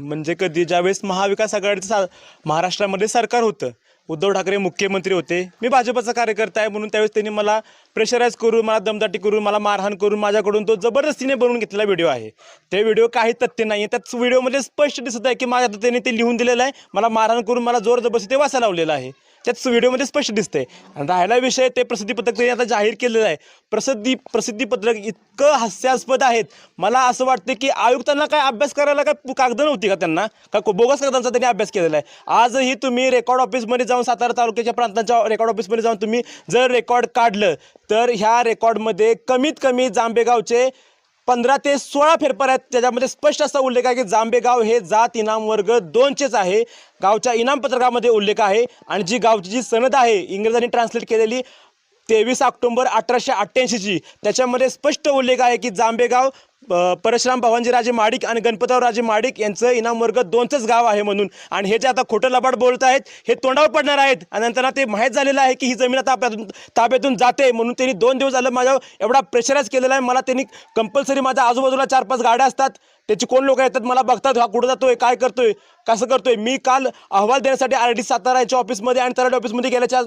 म्हणजे कधी ज्यावेळेस महाविकास आघाडीचं सा महाराष्ट्रामध्ये सरकार होतं उद्धव ठाकरे मुख्यमंत्री होते मी भाजपचा कार्यकर्ता आहे म्हणून त्यावेळेस त्यांनी मला प्रेशराईज करून मला दमदाटी करून मला मारहाण करून माझ्याकडून तो जबरदस्तीने बनवून घेतलेला व्हिडिओ आहे. ते व्हिडिओ काही तथ्य नाही आहे त्याच व्हिडिओमध्ये स्पष्ट दिसत आहे की माझ्या हातात त्यांनी ते लिहून दिलेलं आहे. मला मारहाण करून मला जोर जबरदस्ती ते वाचा लावलेलं आहे. त्याच व्हिडिओमध्ये स्पष्ट दिसतंय. आणि राहिला विषय ते प्रसिद्धीपत्रक त्यांनी आता जाहीर केलेलं आहे. प्रसिद्धी प्रसिद्धीपत्रक इतकं हास्यास्पद आहेत. मला असं वाटतं की आयुक्तांना काय अभ्यास करायला काय कागद नव्हती का त्यांना? का बोगस कागदांचा त्यांनी अभ्यास केलेला आहे. आजही तुम्ही रेकॉर्ड ऑफिसमध्ये जाऊन सातारा तालुक्याच्या प्रांतांच्या रेकॉर्ड ऑफिसमध्ये जाऊन तुम्ही जर रेकॉर्ड काढलं तर ह्या रेकॉर्डमध्ये कमीत कमी जांबेगावचे पंधरा ते सोळा फेरफार आहेत. त्याच्यामध्ये स्पष्ट असा उल्लेख आहे की जांबेगाव हे जात इनाम वर्ग दोनचेच आहे. गावच्या इनाम पत्रकामध्ये उल्लेख आहे. आणि जी गावची जी सनद आहे इंग्रजांनी ट्रान्सलेट केलेली तेवीस ऑक्टोंबर अठराशे अठ्ठ्याऐंशीची त्याच्यामध्ये स्पष्ट उल्लेख आहे की जांबेगाव परशुराम भवानजीराजे माडिक आणि गणपतरावराजे माडिक यांचं इनाम वर्ग दोनचंच गाव आहे म्हणून. आणि हे जे आता खोटं लबाड बोलत आहेत हे तोंडावर पडणार आहेत. आणि नंतर ते माहीत झालेलं आहे की ही जमीन आता ताब्यातून ताब्यातून जाते म्हणून त्यांनी दोन दिवस झालं माझ्या एवढा प्रेशराईज केलेला आहे. मला त्यांनी कंपल्सरी माझ्या आजूबाजूला चार पाच गाड्या असतात. त्याची कोण लोक येतात मला बघतात हा कुठं जातोय काय करतोय कसं करतोय? मी काल अहवाल देण्यासाठी आर डी सातारा यांच्या ऑफिसमध्ये आणि तराड ऑफिसमध्ये गेल्याच्या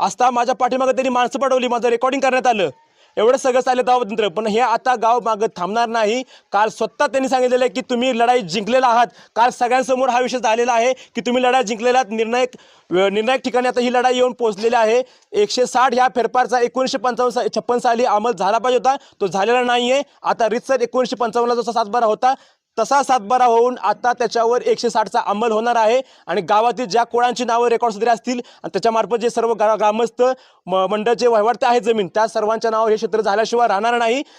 असता माझ्या पाठीमागे त्यांनी माणसं पाठवली माझं रेकॉर्डिंग करण्यात आलं. एवढं सगळं चाललं दावतंत्र पण हे आता गाव मागं थांबणार नाही. काल स्वतः त्यांनी सांगितलेलं आहे की तुम्ही लढाई जिंकलेला आहात. काल सगळ्यांसमोर हा विषय झालेला आहे की तुम्ही लढाई जिंकलेला आहात निर्णायक निर्णायक ठिकाणी आता ही लढाई येऊन पोहोचलेली आहे. एकशे साठ ह्या फेरफारचा एकोणीसशे पंचावन्न सा छप्पन साली अंमल झाला पाहिजे होता. तो झालेला नाही आहे आता रितसर एकोणीसशे पंचावन्नला जसा सातबारा होता तसा सातबारा होऊन आता त्याच्यावर एकशे साठचा अंमल होणार आहे. आणि गावातील ज्या कोळांची नावं रेकॉर्ड वगैरे असतील आणि त्याच्यामार्फत जे सर्व ग्रामस्थ म मंडळाचे वहिवाटते आहेत जमीन त्या सर्वांच्या नावावर हे क्षेत्र झाल्याशिवाय राहणार नाही.